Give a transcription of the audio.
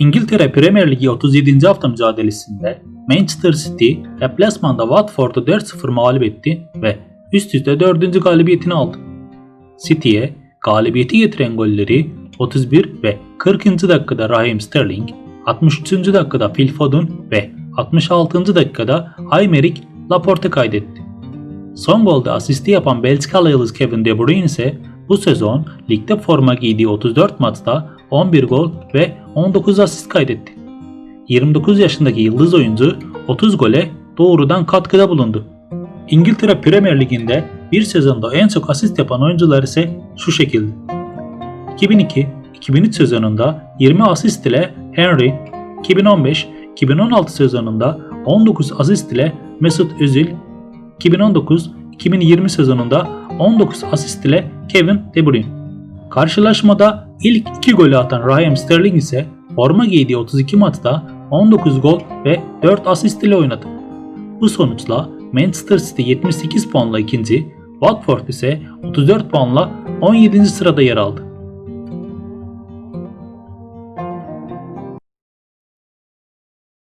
İngiltere Premier Ligi 37. hafta mücadelesinde Manchester City deplasmanda Watford'u 4-0 mağlup etti ve üst üste 4. galibiyetini aldı. City'ye galibiyeti getiren golleri 31 ve 40. dakikada Raheem Sterling, 63. dakikada Phil Foden ve 66. dakikada Aymeric Laporte kaydetti. Son golde asisti yapan Belçikalı yıldız Kevin De Bruyne ise bu sezon ligde forma giydiği 34 maçta 11 gol ve 19 asist kaydetti. 29 yaşındaki yıldız oyuncu 30 gole doğrudan katkıda bulundu. İngiltere Premier Ligi'nde bir sezonda en çok asist yapan oyuncular ise şu şekilde. 2002-2003 sezonunda 20 asist ile Henry, 2015-2016 sezonunda 19 asist ile Mesut Özil, 2019-2020 sezonunda 19 asist ile Kevin De Bruyne. Karşılaşmada ilk 2 golü atan Raheem Sterling ise forma giydiği 32 maçta 19 gol ve 4 asist ile oynadı. Bu sonuçla Manchester City 78 puanla ikinci, Watford ise 34 puanla 17. sırada yer aldı.